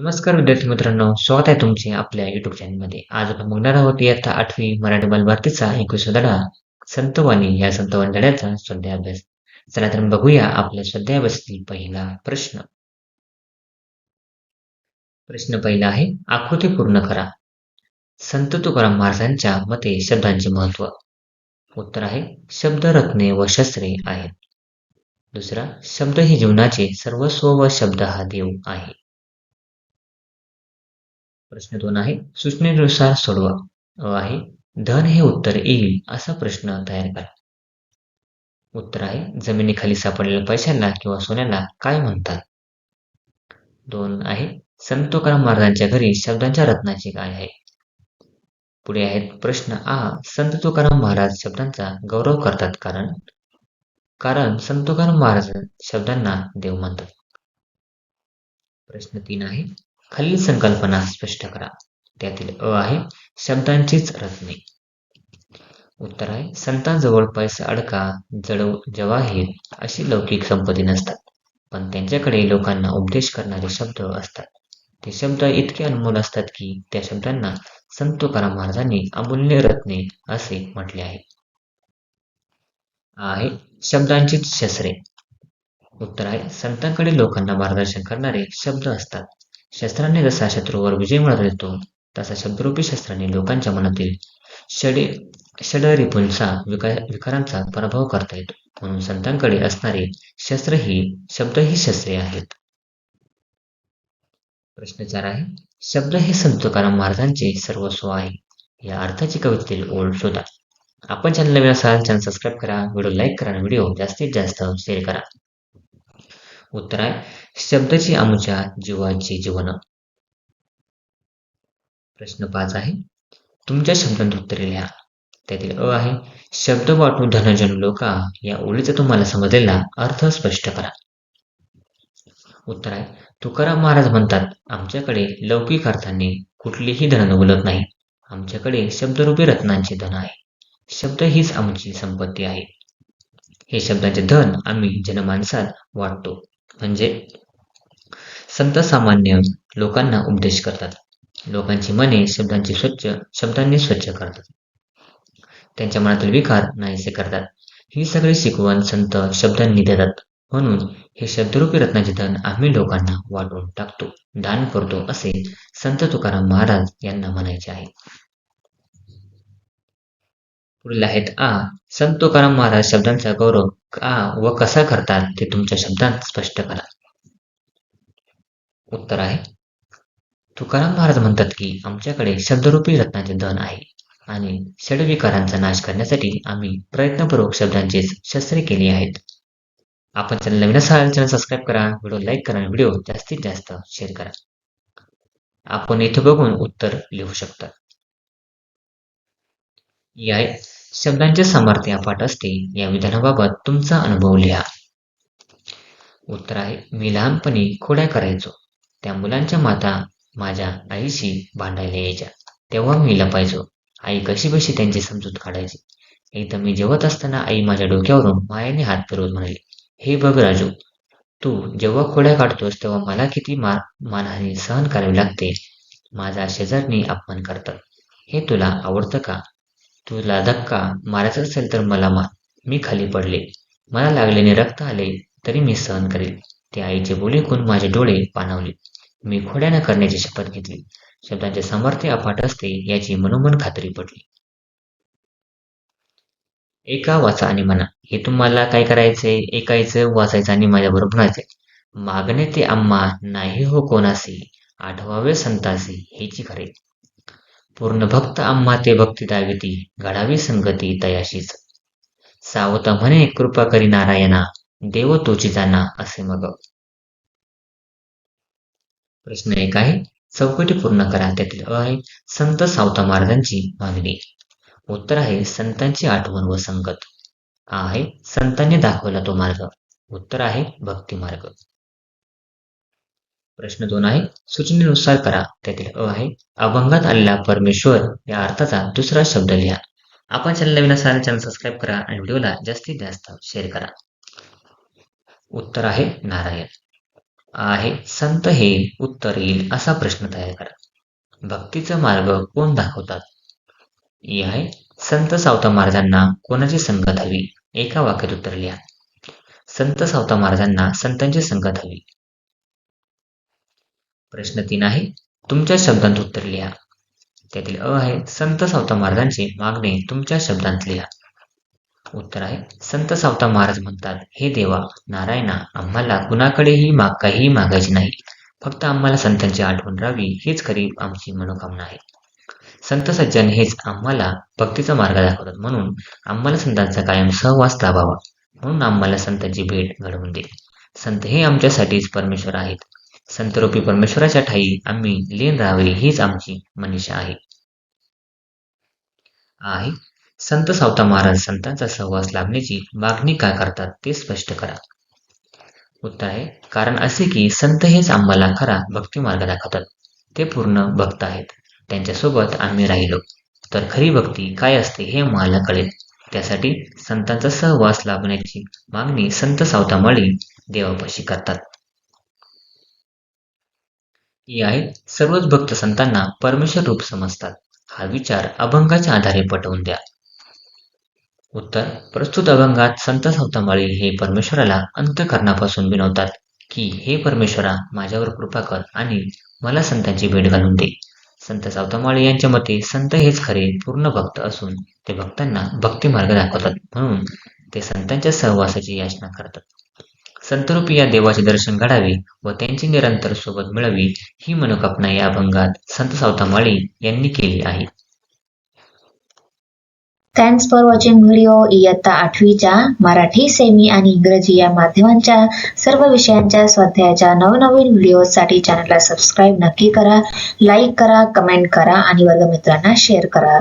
नमस्कार विद्यार्थी मित्रांनो स्वागत आहे तुमचे आपल्या युट्यूब चॅनलमध्ये आज आपण बघणार आहोत इयत्ता आठवी मराठी बालभारतीचा एकवीस धडा संतवाणी. या संतवाणी धड्याचा स्वाध्यायाभ्यास. चला तर बघूया आपल्या स्वाध्यायाभ्यासातील पहिला प्रश्न. प्रश्न पहिला आहे आकृती पूर्ण करा. संत तुकाराम महाराजांच्या मते शब्दांचे महत्त्व. उत्तर आहे शब्द रत्ने व शस्त्रे आहेत. दुसरा शब्द ही जीवनाचे सर्वस्व व शब्द हा देव आहे. प्रश्न दोन आहे. सूचनेनुसार सोडवा आहे. धन हे उत्तर येईल असा प्रश्न तयार करा. उत्तर आहे जमिनीखाली सापडलेल्या पैशांना किंवा सोन्याला काय म्हणतात? दोन आहे संत तुकाराम महाराजांच्या घरी शब्दांच्या रत्नाची काय आहे. पुढे आहेत प्रश्न आ संत तुकाराम महाराज शब्दांचा गौरव करतात कारण? कारण संत तुकाराम महाराज शब्दांना देव मानतात. प्रश्न तीन आहे खालील संकल्पना स्पष्ट करा. त्यातील अ आहे शब्दांचीच रत्ने उत्तर आहे संतांजवळ पैसा अडका जडव जवाहीर अशी लौकिक संपत्ती नसतात. पण त्यांच्याकडे लोकांना उपदेश करणारे शब्द असतात. ते शब्द इतके अनमोल असतात की त्या शब्दांना संत तुकाराम महाराजांनी अमूल्य रत्ने असे म्हटले आहे. आहे शब्दांचीच शस्त्रे. उत्तर आहे संतांकडे लोकांना मार्गदर्शन करणारे शब्द असतात. शस्त्राने जसा शत्रूवर विजय मिळवता येतो तसा शब्दरूपी शस्त्राने लोकांच्या मनातील षडे षडरिपूंचा विका विकारांचा पराभव करता येतो. म्हणून संतांकडे असणारे शस्त्र ही शब्द ही शस्त्रे आहेत. प्रश्न चार आहे शब्द हे संत तुकाराम महाराजांचे सर्वस्व आहे. या अर्थाची कवितेतील ओळ शोधा. आपण चॅनल नवीन असाल चॅनल सबस्क्राईब करा व्हिडिओ लाईक करा आणि व्हिडिओ जास्तीत जास्त शेअर करा. उत्तर आहे शब्दाची आमच्या जीवाची जीवन. प्रश्न पाच आहे. तुमच्या शब्दांत उत्तरे लिहा. त्यातील अ आहे. शब्द वाटून धनजन लोका या ओळीचा तुम्हाला समजलेला अर्थ स्पष्ट करा. उत्तर आहे तुकाराम महाराज म्हणतात आमच्याकडे लौकिक अर्थाने कुठलीही धन बोलत नाही. आमच्याकडे शब्दरूपी रत्नांचे धन आहे. शब्द हीच आमची संपत्ती आहे. हे शब्दांचे धन आम्ही जनमानसात वाटतो. म्हणजे संत सामान्य लोकांना उपदेश करतात. लोकांची मने शब्दांची स्वच्छ शब्दांनी स्वच्छ करतात. त्यांच्या मनातील विकार नाहीसे करतात. ही सगळी शिकवण संत शब्दांनी देतात. म्हणून हे शब्दरूपी रत्नाचे धन आम्ही लोकांना वाटून टाकतो दान करतो असे संत तुकाराम महाराज यांना म्हणायचे आहे. पुढील आहेत आ. संत तुकाराम महाराज शब्दांचा गौरव का व कसा करतात ते तुमच्या शब्दांत स्पष्ट करा. उत्तर आहे. तुकाराम महाराज म्हणतात की आमच्याकडे शब्दरूपी रत्नाचे धन आहे आणि षडविकारांचा नाश करण्यासाठी आम्ही प्रयत्नपूर्वक शब्दांचीच शस्त्रे केली आहेत. आपण चॅनल नवीन असाल चॅनल सबस्क्राईब करा व्हिडिओ लाईक करा व्हिडिओ जास्तीत जास्त शेअर करा. आपण इथे बघून उत्तर लिहू शकता. या शब्दांचे सामर्थ्य अफाट असते. या विधानाबाबत तुमचा अनुभव लिहा. उत्तर आहे मी लहानपणी खोड्या करायचो. त्या मुलांच्या माता माझ्या आईशी भांडायला यायच्या. तेव्हा मी लपायचो. आई कशी बशी त्यांची समजूत काढायची? एकदा मी जेवत असताना आई माझ्या डोक्यावरून मायाने हात फिरवत म्हणाली हे बघ राजू तू जेव्हा खोड्या काढतोस तेव्हा मला किती मा मानहानी सहन करावी लागते. माझा शेजारनी अपमान करतात. हे तुला आवडतं का? तुला धक्का मारायचा असेल तर मला मार मी खाली पडले. मला लागलेने रक्त आले तरी मी सहन करेल. ते आईचे बोले कोण माझे डोळे पाणावले. मी खोड्यानं करण्याची शपथ घेतली. शब्दांचे सामर्थ्य अफाट असते याची मनोमन खात्री पडली एका वाचा आणि म्हणा हे तुम्हाला काय करायचंय? ऐकायचं वाचायचं आणि माझ्या बरोबर म्हणायचंय. मागणे ते आम्हा नाही हो कोणासी आठवावे संतासी हेची खरे. पूर्ण भक्त आम्हा ते भक्ती दाविती घडावी संगती तयाशीच. सावता म्हणे कृपा करी नारायणा देव तोची जाना असे मग. प्रश्न एक आहे चौकटी पूर्ण करा त्यातील अ आहे संत सावता महाराजांची मागणी. उत्तर आहे संतांची आठवण व संगत. हा आहे संतांनी दाखवला तो मार्ग. उत्तर आहे भक्ती मार्ग प्रश्न दोन आहे. सूचनेनुसार करा. त्यातील अ आहे. अभंगात आलेला परमेश्वर या अर्थाचा दुसरा शब्द लिहा. आपण चॅनल नवीन असाल चॅनल सबस्क्राईब करा आणि व्हिडिओला जास्तीत जास्त शेअर करा. उत्तर आहे नारायण. आहे. संत हे उत्तर येईल असा प्रश्न तयार करा. भक्तीचा मार्ग कोण दाखवतात? ई आहे. संत सावता महाराजांना कोणाची संगत हवी? एका वाक्यात उत्तर लिहा. संत सावता महाराजांना संतांची संगत हवी. प्रश्न तीन आहे. तुमच्या शब्दांत उत्तर लिहा. त्यातील अ आहे संत सावता महाराजांचे मागणे तुमच्या शब्दांत लिहा. उत्तर आहे संत सावता महाराज म्हणतात हे देवा नारायणा आम्हाला कुणाकडेही माग काहीही मागायचे नाही. फक्त आम्हाला संतांची आठवण राहावी हीच खरी आमची मनोकामना आहे. संत सज्जन हेच आम्हाला भक्तीचा मार्ग दाखवतात. म्हणून आम्हाला संतांचा कायम सहवास लाभावा म्हणून आम्हाला संतांची भेट घडवून दे. संत हे आमच्यासाठीच परमेश्वर आहेत. संतरूपी परमेश्वराच्या ठाई आम्ही लीन राहावे हीच आमची मनीषा आहे. आहे. संत सावता महाराज संतांचा सहवास लाभण्याची मागणी का करतात ते स्पष्ट करा. उत्तर आहे कारण असे की संत हेच आम्हाला खरा भक्ती मार्ग दाखवतात. ते पूर्ण भक्त आहेत. त्यांच्यासोबत आम्ही राहिलो. तर खरी भक्ती काय असते हे मला कळेल. त्यासाठी संतांचा सहवास लाभण्याची मागणी संत सावतामाळी देवापाशी करतात. ही आहे सर्वच भक्त संतांना परमेश्वर रूप समजतात. हा विचार अभंगाच्या आधारे पटवून द्या. उत्तर प्रस्तुत अभंगात संत सौतांबाळी हे परमेश्वराला अंतकरणापासून विनवतात की हे परमेश्वरा माझ्यावर कृपा कर आणि मला संतांची भेट घालून दे. संत सावतामाळी यांच्या मते संत हेच खरे पूर्ण भक्त असून ते भक्तांना भक्ती मार्ग दाखवतात म्हणून ते संतांच्या सहवासाची याचना करतात. संतरूपी या देवाचे दर्शन घडावे व त्यांची निरंतर सोबत मिळावी ही मनोकामना या अभंगात संत सावतामाळी यांनी केली आहे. थँक्स फॉर वॉचिंग व्हिडिओ इयत्ता आठवीच्या मराठी सेमी आणि इंग्रजी या माध्यमांच्या सर्व विषयांच्या स्वाध्यायाच्या नवनवीन व्हिडिओसाठी चॅनलला सबस्क्राईब नक्की करा लाईक करा कमेंट करा आणि वर्गमित्रांना शेअर करा.